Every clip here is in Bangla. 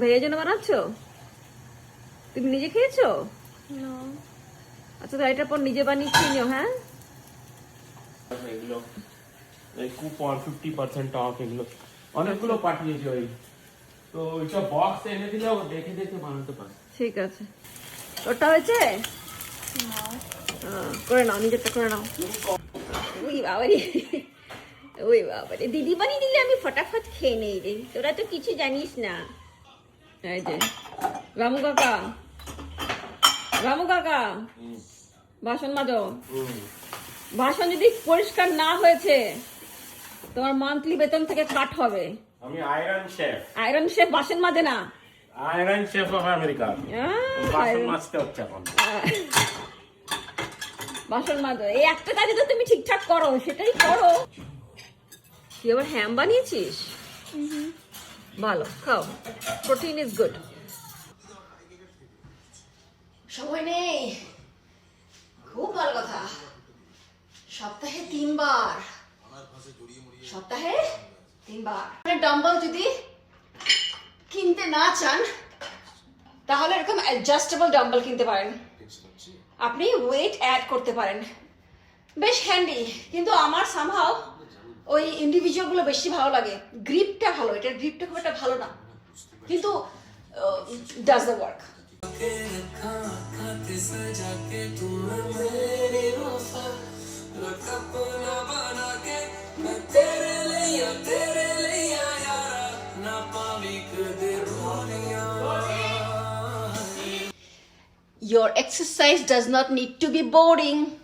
ভাইয়ের জন্য বানাচ্ছ? তুমি নিজে খেয়েছো? আচ্ছা তো এটার পর নিজে বানিয়ে খেয়ে নিও হ্যাঁ? এগুলো এই কুপন ফিফটি পার্সেন্ট অফ এগুলো। অনেকগুলো পাঠিয়েছে ওই। তো ওইসব বক্স এনে দিলে ও দেখে দেখে বানাতে পারে। ঠিক আছে। ওটা হয়েছে? হ্যাঁ, করে নাও নিজেরটা করে নাও। ওই বাবারে ওই বাবারে। দিদি বানিয়ে দিলে আমি ফটাফট খেয়ে নেই রে। তোরা তো কিছু জানিস না। এই যে। রামু কাকা। রামু কাকা। বাসন মাজো। বাসন যদি পরিষ্কার না হয়েছে তোমার মান্থলি বেতন থেকে কাট হবে। আমি আয়রন শেফ আয়রন শেফ বাসন মাজে না? আয়রন শেফ অফ আমেরিকা বাসন মাজতে হচ্ছে এখন। বাসন মাজো। এই একটা কাজে তো তুমি ঠিকঠাক করো সেটাই করো। তুই আবার হ্যাম বানিয়েছিস? ভালো, খাও। প্রোটিন ইজ গুড সময় নেই। খুব ভালো কথা। সপ্তাহে তিনবার। সপ্তাহে তিনবার। ডাম্বল যদি কিনতে না চান, তাহলে এরকম অ্যাডজাস্টেবল ডাম্বল কিনতে পারেন। আপনি ওয়েট অ্যাড করতে পারেন। বেশ হ্যান্ডি কিন্তু আমার সামহাও ওই ইন্ডিভিজুয়ালগুলো বেশি ভালো লাগে। গ্রিপটা ভালো, এটার গ্রিপটা খুব একটা ভালো না। কিন্তু does the work Your exercise does not need to be boring.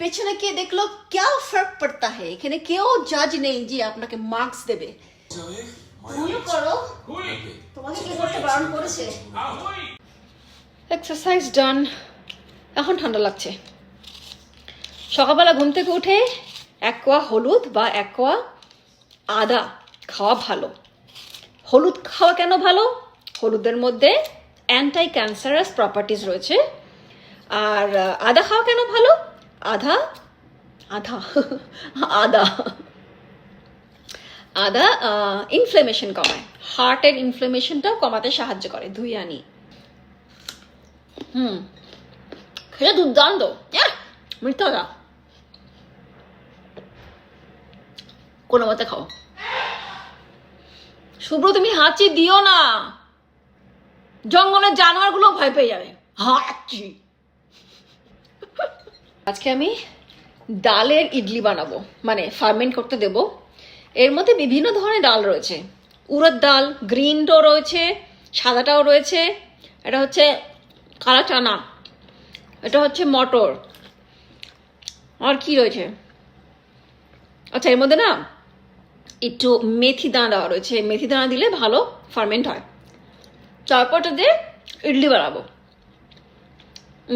পেছনে কে দেখল কেউ ফার্ক পড়তা হে এখানে কেউ জাজ নেই যে আপনাকে মার্কস দেবে। ভুল করো। তোমাকে কি করতে বারণ করেছে? এক্সারসাইজ ডান এখন ঠান্ডা লাগছে। সকালবেলা ঘুম থেকে উঠে এক কোয়া হলুদ বা এক কোয়া আদা খাওয়া ভালো। হলুদ খাওয়া কেন ভালো? হলুদের মধ্যে অ্যান্টাই ক্যান্সারাস প্রপার্টিজ রয়েছে। আর আদা খাওয়া কেন ভালো? আধা? আধা। আদা আদা ইনফ্লেমেশন কমায়। হার্টের ইনফ্লেমেশনটাও কমাতে সাহায্য করে ধুই আনি। হুম। খেয়ে দুর্দান্ত। মিথ্যা দা কোনো মতে খাও। শুভ্র, তুমি হাঁচি দিও না। জঙ্গলের জানোয়ারগুলো ভয় পেয়ে যাবে। হাঁচি। আজকে আমি ডালের ইডলি বানাবো মানে ফার্মেন্ট করতে দেব। এর মধ্যে বিভিন্ন ধরনের ডাল রয়েছে। উড়দ ডাল গ্রিনটাও রয়েছে সাদাটাও রয়েছে, এটা হচ্ছে কালা চানা, এটা হচ্ছে মটর। আর কি রয়েছে? আচ্ছা এর মধ্যে না একটু মেথি দানা দেওয়া রয়েছে। মেথি দানা দিলে ভালো ফার্মেন্ট হয়। তারপরটা দিয়ে ইডলি বানাবো।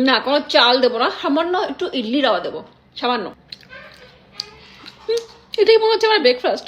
না, কোনো চাল দেবো না, সামান্য একটু ইডলি রাওয়া দেবো, সামান্য। এটাই মনে হচ্ছে আমার ব্রেকফাস্ট